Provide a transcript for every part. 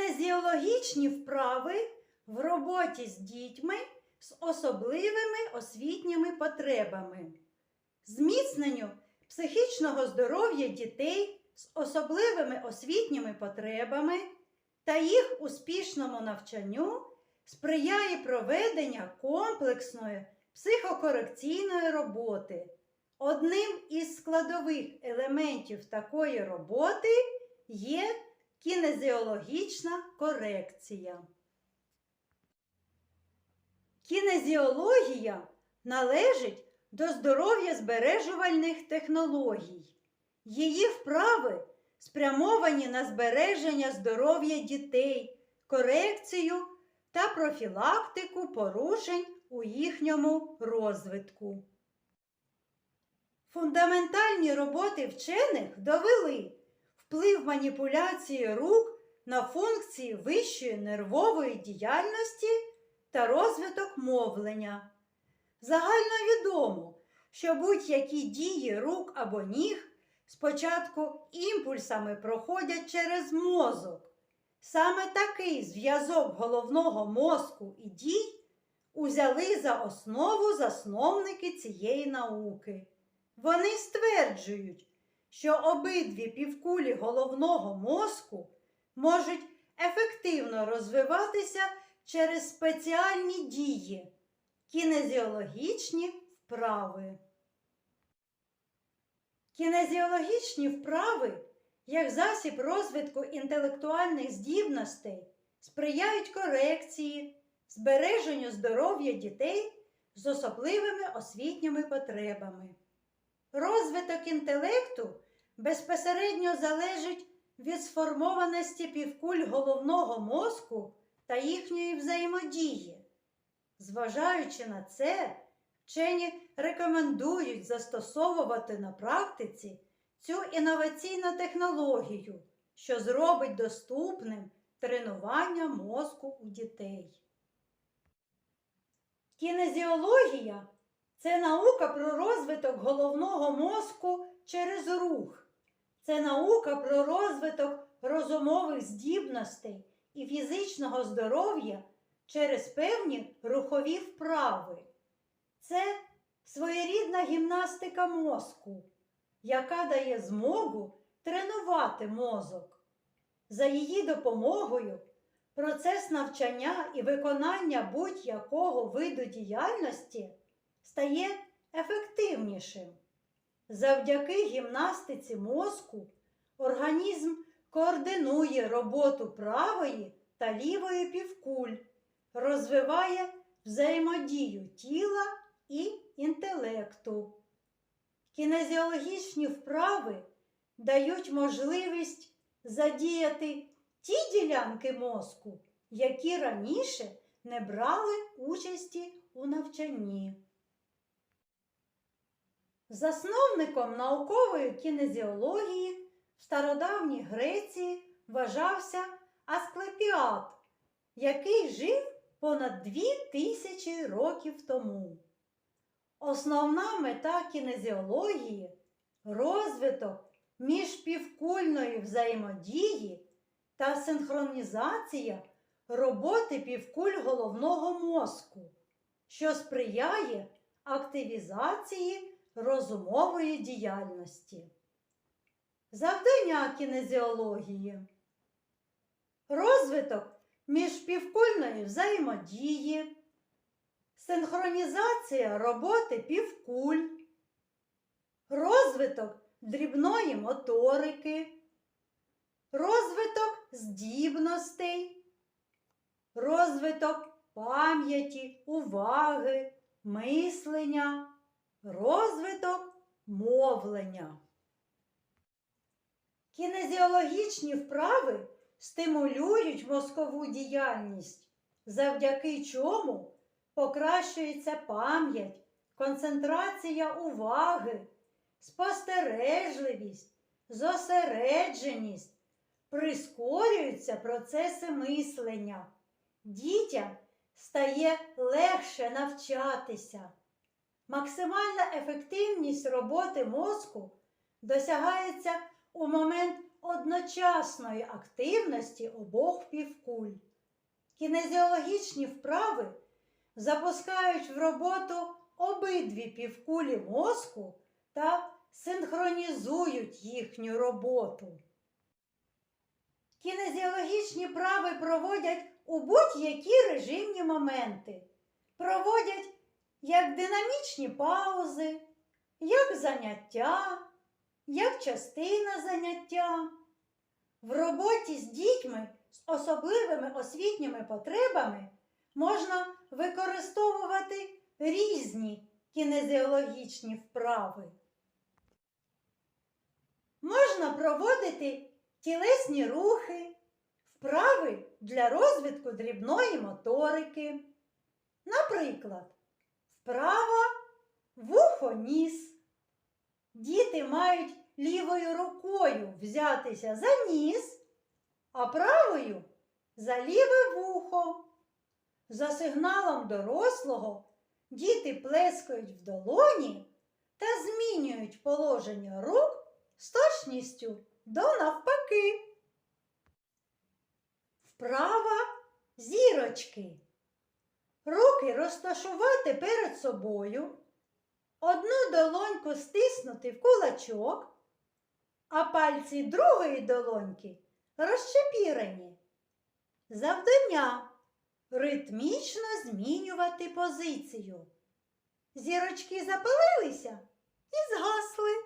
Кінезіологічні вправи в роботі з дітьми з особливими освітніми потребами, зміцненню психічного здоров'я дітей з особливими освітніми потребами та їх успішному навчанню сприяє проведення комплексної психокорекційної роботи. Одним із складових елементів такої роботи є кінезіологічна корекція. Кінезіологія належить до здоров'я збережувальних технологій. Її вправи спрямовані на збереження здоров'я дітей, корекцію та профілактику порушень у їхньому розвитку. Фундаментальні роботи вчених довели вплив маніпуляції рук на функції вищої нервової діяльності та розвиток мовлення. Загально відомо, що будь-які дії рук або ніг спочатку імпульсами проходять через мозок. Саме такий зв'язок головного мозку і дій узяли за основу засновники цієї науки. Вони стверджують, що обидві півкулі головного мозку можуть ефективно розвиватися через спеціальні дії, кінезіологічні вправи. Кінезіологічні вправи, як засіб розвитку інтелектуальних здібностей, сприяють корекції, збереженню здоров'я дітей з особливими освітніми потребами. Розвиток інтелекту безпосередньо залежить від сформованості півкуль головного мозку та їхньої взаємодії. Зважаючи на це, вчені рекомендують застосовувати на практиці цю інноваційну технологію, що зробить доступним тренування мозку у дітей. Кінезіологія це наука про розвиток головного мозку через рух. Це наука про розвиток розумових здібностей і фізичного здоров'я через певні рухові вправи. Це своєрідна гімнастика мозку, яка дає змогу тренувати мозок. За її допомогою процес навчання і виконання будь-якого виду діяльності стає ефективнішим. Завдяки гімнастиці мозку організм координує роботу правої та лівої півкуль, розвиває взаємодію тіла і інтелекту. Кінезіологічні вправи дають можливість задіяти ті ділянки мозку, які раніше не брали участі у навчанні. Засновником наукової кінезіології в стародавній Греції вважався Асклепіад, який жив понад дві тисячі років тому. Основна мета кінезіології розвиток міжпівкульної взаємодії та синхронізація роботи півкуль головного мозку, що сприяє активізації розумової діяльності. Завдання кінезіології. Розвиток міжпівкульної взаємодії, синхронізація роботи півкуль, розвиток дрібної моторики, розвиток здібностей, розвиток пам'яті, уваги, мислення, розвиток мовлення. Кінезіологічні вправи стимулюють мозкову діяльність, завдяки чому покращується пам'ять, концентрація уваги, спостережливість, зосередженість, прискорюються процеси мислення. Дітям стає легше навчатися. Максимальна ефективність роботи мозку досягається у момент одночасної активності обох півкуль. Кінезіологічні вправи запускають в роботу обидві півкулі мозку та синхронізують їхню роботу. Кінезіологічні вправи проводять у будь-які режимні моменти. Проводять як динамічні паузи, як заняття, як частина заняття. В роботі з дітьми з особливими освітніми потребами можна використовувати різні кінезіологічні вправи. Можна проводити тілесні рухи, вправи для розвитку дрібної моторики. Наприклад, вправа вухо-ніс. Діти мають лівою рукою взятися за ніс, а правою за ліве вухо. За сигналом дорослого діти плескають в долоні та змінюють положення рук з точністю до навпаки. Вправа зірочки. Руки розташувати перед собою, одну долоньку стиснути в кулачок, а пальці другої долоньки розчепірені. Завдання ритмічно змінювати позицію. Зірочки запалилися і згасли.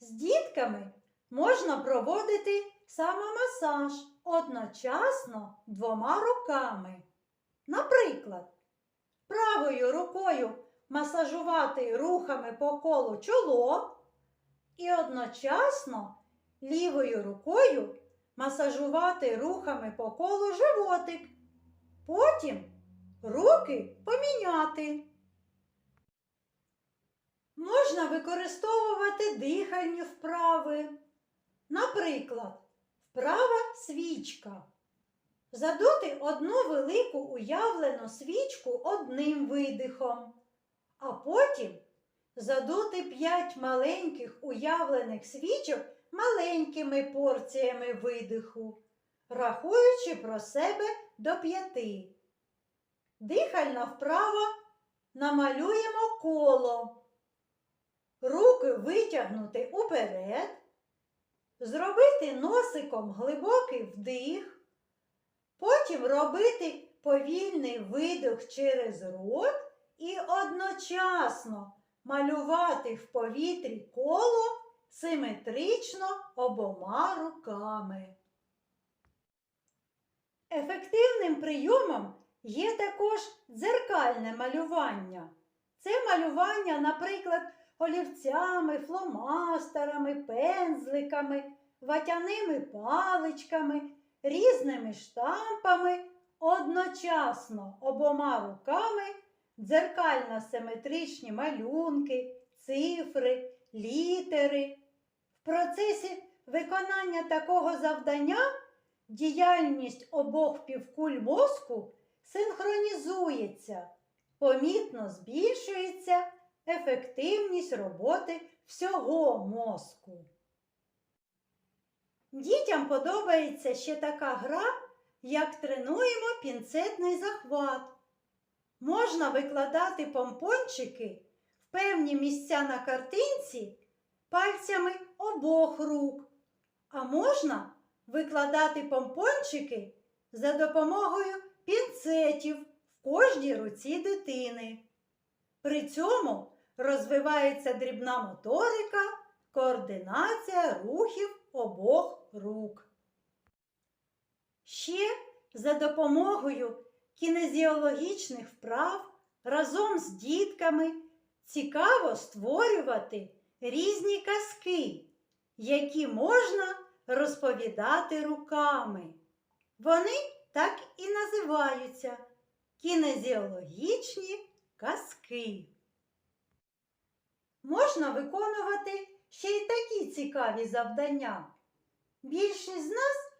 З дітками можна проводити самомасаж одночасно двома руками. Наприклад, правою рукою масажувати рухами по колу чоло і одночасно лівою рукою масажувати рухами по колу животик. Потім руки поміняти. Можна використовувати дихальні вправи. Наприклад, вправа свічка. Задути одну велику уявлену свічку одним видихом, а потім задути п'ять маленьких уявлених свічок маленькими порціями видиху, рахуючи про себе до п'яти. Дихальна вправа намалюємо коло. Руки витягнути уперед, зробити носиком глибокий вдих, потім робити повільний видих через рот і одночасно малювати в повітрі коло симетрично обома руками. Ефективним прийомом є також дзеркальне малювання. Це малювання, наприклад, олівцями, фломастерами, пензликами, ватяними паличками, різними штампами, одночасно обома руками дзеркально симетричні малюнки, цифри, літери. В процесі виконання такого завдання діяльність обох півкуль мозку синхронізується, помітно збільшується ефективність роботи всього мозку. Дітям подобається ще така гра, як тренуємо пінцетний захват. Можна викладати помпончики в певні місця на картинці пальцями обох рук, а можна викладати помпончики за допомогою пінцетів в кожній руці дитини. При цьому розвивається дрібна моторика, координація рухів обох рук. Ще за допомогою кінезіологічних вправ разом з дітками цікаво створювати різні казки, які можна розповідати руками. Вони так і називаються кінезіологічні казки. Можна виконувати ще й такі цікаві завдання. Більшість з нас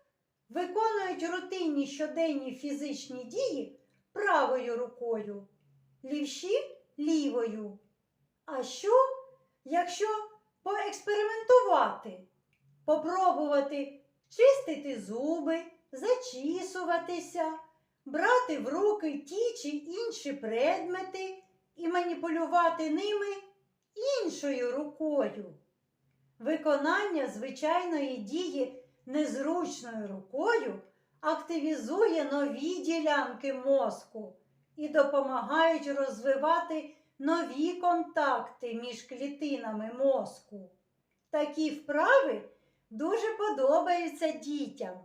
виконують рутинні щоденні фізичні дії правою рукою, лівші лівою. А що, якщо поекспериментувати? попробувати чистити зуби, зачісуватися, брати в руки ті чи інші предмети і маніпулювати ними іншою рукою. Виконання звичайної дії незручною рукою активізує нові ділянки мозку і допомагають розвивати нові контакти між клітинами мозку. Такі вправи дуже подобаються дітям.